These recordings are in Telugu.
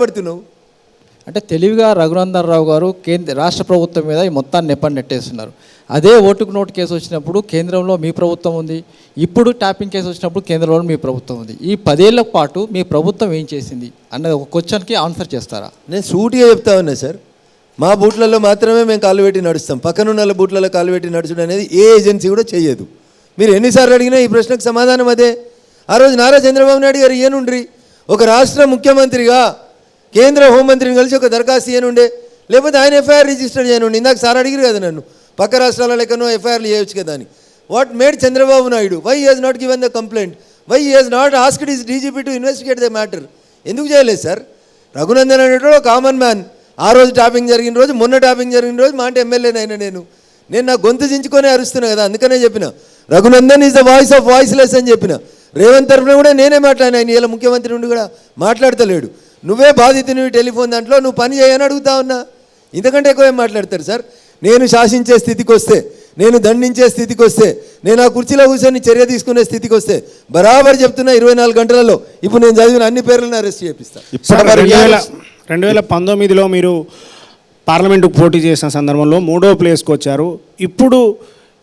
పడుతున్నావు అంటే తెలివిగా రఘునందన్ రావు గారు కేంద్ర రాష్ట్ర ప్రభుత్వం మీద ఈ మొత్తాన్ని నెప్పని నెట్టేస్తున్నారు. అదే ఓటుకు నోటు కేసు వచ్చినప్పుడు కేంద్రంలో మీ ప్రభుత్వం ఉంది. ఇప్పుడు ట్యాపింగ్ కేసు వచ్చినప్పుడు కేంద్రంలో మీ ప్రభుత్వం ఉంది. ఈ పదేళ్ళ పాటు మీ ప్రభుత్వం ఏం చేసింది? అన్నది ఒక క్వశ్చన్కి ఆన్సర్ చేస్తారా? నేను సూటిగా చెప్తా ఉన్నా సార్. మా బూట్లలో మాత్రమే మేము కాలు పెట్టి నడుస్తాం. పక్కనున్న బూట్లలో కాలు పెట్టి నడుచడం అనేది ఏ ఏజెన్సీ కూడా చేయదు మీరు ఎన్నిసార్లు అడిగినా ఈ ప్రశ్నకు సమాధానం అదే. ఆ రోజు నారా చంద్రబాబు నాయుడు గారు ఏనుండ్రి? ఒక రాష్ట్ర ముఖ్యమంత్రిగా కేంద్ర హోంమంత్రిని కలిసి ఒక దరఖాస్తు చేయనుండే. లేకపోతే ఆయన ఎఫ్ఐఆర్ రిజిస్టర్ చేయనుండి. ఇందాక సార్ అడిగారు కదా నన్ను. పక్క రాష్ట్రాల లెక్కనో ఎఫ్ఐఆర్లు చేయొచ్చు కదా అని. What made Chandrababu Naidu? Why has not given the complaint why has not asked his DGP to investigate the matter ఎందుకు చేయలేదు సార్? రఘునందన్ అనేటోడు కామన్ మ్యాన్ ఆ రోజు టాపింగ్ జరిగిన రోజు మొన్న టాపింగ్ జరిగిన రోజు మా అంటే ఎమ్మెల్యేనైనా నేను నేను. నా గొంతు చించుకొని అరుస్తున్నా కదా అందుకనే చెప్పిన. Raghunandan is the voice of voiceless అని చెప్పిన. రేవంత్ తరఫున కూడా నేనే మాట్లాడినా ఆయన ఇలా ముఖ్యమంత్రి నుండి కూడా మాట్లాడతలేడు. నువ్వే బాధితునివి టెలిఫోన్ దాంట్లో నువ్వు పని చేయని అడుగుతా ఉన్నా. ఇంతకంటే ఎక్కువ ఏం మాట్లాడతారు సార్? నేను శాసించే స్థితికి వస్తే నేను దండించే స్థితికి వస్తే నేను ఆ కుర్చీలో కూర్చొని చర్య తీసుకునే స్థితికి వస్తే బరాబర్ చెప్తున్నా ఇరవై నాలుగు గంటలలో ఇప్పుడు నేను చదివిన అన్ని పేర్లను అరెస్ట్ చేపిస్తాను ఇప్పటి రెండు వేల రెండు వేల పంతొమ్మిదిలో మీరు పార్లమెంటుకు పోటీ చేసిన సందర్భంలో మూడో ప్లేస్కి వచ్చారు. ఇప్పుడు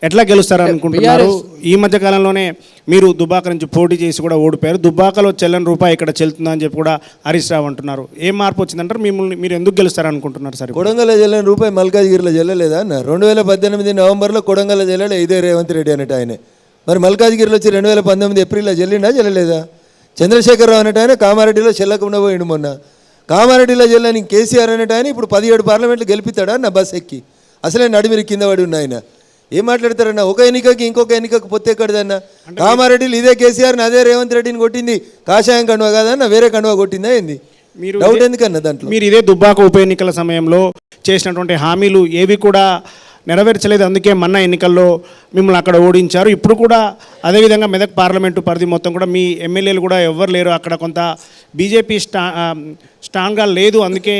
ఎట్లా గెలుస్తారు అనుకుంటున్నారు ఈ మధ్య కాలంలోనే మీరు దుబాక నుంచి పోటీ చేసి కూడా ఓడిపోయారు. దుబాకలో చెల్లని రూపాయి ఇక్కడ చెల్లుతుందని చెప్పి కూడా హరీష్ రావు అంటున్నారు. ఏం మార్పు వచ్చిందంటారు? మిమ్మల్ని మీరు ఎందుకు గెలుస్తారు అనుకుంటున్నారు సరే కొడంగల్ జిల్లాని రూపాయి మల్కాజ్గిరిలో జల్లలేదా అన్న? రెండు వేల పద్దెనిమిది నవంబర్లో కొడంగల్ జిల్లాలో ఇదే రేవంత్ రెడ్డి అనేట ఆయన. మరి మల్కాజ్గిరిలో వచ్చి రెండు వేల పంతొమ్మిది ఏప్రిల్లో జల్లిండా జల్లలేదా చంద్రశేఖరరావు అనేట ఆయన కామారెడ్డిలో చెల్లకుండా పోయిండు మొన్న. కామారెడ్డిలో జిల్లాని కేసీఆర్ అనేట ఆయన ఇప్పుడు పదిహేడు పార్లమెంట్లు గెలిపిస్తాడా నా బస్ ఎక్కి? అసలే నడిమిరి కింద పడి ఉన్న ఆయన. ఏం మాట్లాడతారన్న? ఒక ఎన్నికకి ఇంకొక ఎన్నికకు పొత్తు ఎక్కడదన్న? కామారెడ్డిలో ఇదే కేసీఆర్ని అదే రేవంత్ రెడ్డిని కొట్టింది కాషాయం కండువా కాదన్న వేరే కండువా కొట్టిందా ఏంది? మీరు డౌట్ ఎందుకన్న దాంట్లో? మీరు ఇదే దుబ్బాక ఉప ఎన్నికల సమయంలో చేసినటువంటి హామీలు ఏవి కూడా నెరవేర్చలేదు. అందుకే మొన్న ఎన్నికల్లో మిమ్మల్ని అక్కడ ఓడించారు. ఇప్పుడు కూడా అదేవిధంగా మెదక్ పార్లమెంటు పరిధి మొత్తం కూడా మీ ఎమ్మెల్యేలు కూడా ఎవ్వరు లేరు. అక్కడ కొంత బీజేపీ స్టా స్ట్రాంగ్గా లేదు. అందుకే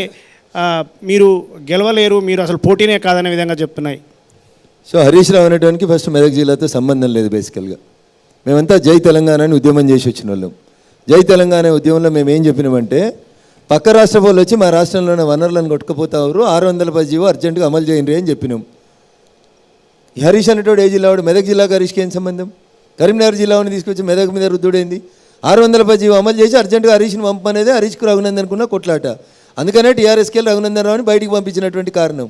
మీరు గెలవలేరు. మీరు అసలు పోటీనే కాదనే విధంగా చెప్తున్నాయి. సో హరీష్ రావు అనేటానికి ఫస్ట్ మెదక్ జిల్లాతో సంబంధం లేదు బేసికల్గా మేమంతా జై తెలంగాణ అని ఉద్యమం చేసి వచ్చిన వాళ్ళం. జై తెలంగాణ ఉద్యమంలో మేము ఏం చెప్పినామంటే పక్క రాష్ట్ర వాళ్ళు వచ్చి మా రాష్ట్రంలోనే వనరులను కొట్టుకుపోతారు ఆరు వందల పది జీవో అర్జెంటుగా అమలు చేయండి అని చెప్పినాం. హరీష్ అనేటోడు ఏ జిల్లా వాడు? మెదక్ జిల్లాకు హరీష్కి ఏం సంబంధం? కరీంనగర్ జిల్లాని తీసుకొచ్చి మెదక్ మీద రుద్దుడైంది? ఆరు వందల పది జీవో అమలు చేసి అర్జెంటుగా హరీష్ని పంపనేదే హరీష్కు రఘునందన్కున్న కొట్లాట. అందుకనే టీఆర్ఎస్కి వెళ్ళి రఘునందన్ రావుని బయటికి పంపించినటువంటి కారణం.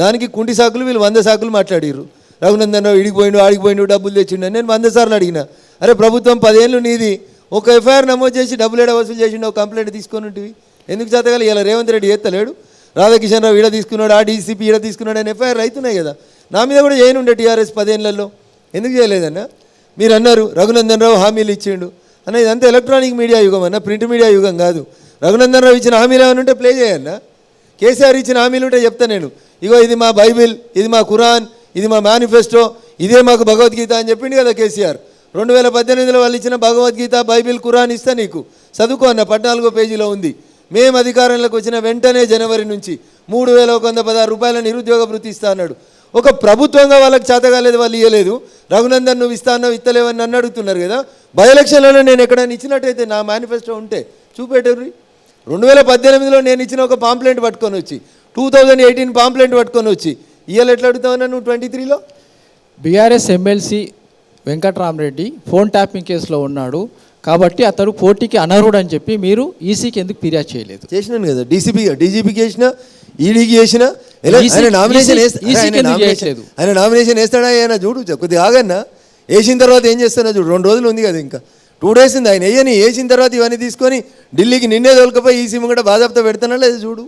దానికి కుంటి సాకులు వీళ్ళు వంద సాకులు మాట్లాడిర్రు. రఘునందన్ రావు ఇడిగిపోయిండు ఆడిగిపోయిండు డబ్బులు తెచ్చిండు నేను వంద సార్లు అడిగిన. అరే ప్రభుత్వం పదేళ్ళు నీది. ఒక ఎఫ్ఐఆర్ నమోదు చేసి డబ్బులు ఏడ వసూలు చేసిండు ఒక కంప్లైంట్ తీసుకొని ఉంటివి. ఎందుకు చేతగాలి? ఇలా రేవంత్ రెడ్డి ఎత్తలేడు. రాధాకిషన్ రావు ఈడ తీసుకున్నాడు ఆ డీసీపీ ఈడ తీసుకున్నాడు అని ఎఫ్ఐఆర్ అవుతున్నాయి కదా. నా మీద కూడా చేయనుండే టీఆర్ఎస్ పదేళ్ళలో? ఎందుకు చేయలేదన్న? మీరు అన్నారు రఘునందన్ రావు హామీలు ఇచ్చిండు. అన్న ఇదంతా ఎలక్ట్రానిక్ మీడియా యుగం అన్న ప్రింట్ మీడియా యుగం కాదు. రఘునందన్ రావు ఇచ్చిన హామీలు ఏమైనా ఉంటే ప్లే చేయన్న. కేసీఆర్ ఇచ్చిన హామీలు ఉంటే చెప్తా నేను. ఇగో ఇది మా బైబిల్ ఇది మా ఖురాన్ ఇది మా మేనిఫెస్టో ఇదే మాకు భగవద్గీత అని చెప్పిండు కదా కేసీఆర్. రెండు వేల పద్దెనిమిదిలో వాళ్ళు ఇచ్చిన భగవద్గీత బైబిల్ ఖురాన్ ఇస్తా నీకు. చదువుకో అన్న పద్నాలుగో పేజీలో ఉంది. మేము అధికారంలోకి వచ్చిన వెంటనే జనవరి నుంచి మూడు వేల ఒక వంద పదహారు రూపాయల నిరుద్యోగ వృత్తి ఇస్తా అన్నాడు. ఒక ప్రభుత్వంగా వాళ్ళకి చేతగాలేదు వాళ్ళు ఇవ్వలేదు రఘునందన్ నువ్వు ఇస్తా అన్నావు ఇస్తలేవని నన్ను అడుగుతున్నారు కదా. బై ఎలక్షన్లలో నేను ఎక్కడైనా ఇచ్చినట్టయితే నా మేనిఫెస్టో ఉంటే చూపెట్టరు రెండు వేల పద్దెనిమిదిలో నేను ఇచ్చిన ఒక పాంప్లెంట్ పట్టుకొని వచ్చి టూ థౌజండ్ ఎయిటీన్ పాంప్లెంట్ పట్టుకొని వచ్చి. ఇవాళ ఎట్లా అడుగుతావు నువ్వు ట్వంటీ త్రీలో? BRS MLC Venkatramireddy phone tapping కేసులో ఉన్నాడు. కాబట్టి అతడు పోటీకి అనర్హుడు అని చెప్పి మీరు ఈసీకి ఎందుకు ఫిర్యాదు చేయలేదు? చేసినాను కదా. డీసీపీ డీజీపీకి చేసిన ఈడీకి చేసిన ఆయన నామినేషన్ ఆయన నామినేషన్- వేస్తాడా ఆయన చూడు కొద్దిగా ఆగన్నా. వేసిన తర్వాత ఏం చేస్తానో చూడు. రెండు రోజులు ఉంది కదా ఇంకా. టూ డేస్ ఉంది. ఆయన వేయని వేసిన తర్వాత ఇవన్నీ తీసుకొని ఢిల్లీకి నిన్నే తోలుకపోయి ఈ సిమ్ కూడా బాధాప్త పెడతానా లేదు చూడు?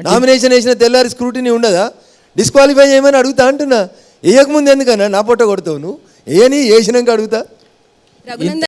నామినేషన్ వేసిన తెల్లారి స్క్రూటినీ ఉండదా? డిస్క్వాలిఫై చేయమని అడుగుతా అంటున్నా. వేయకముందు ఎందుకన్నా? నా పొట్ట కొడతావు నువ్వు? వేయని వేసినాక అడుగుతా.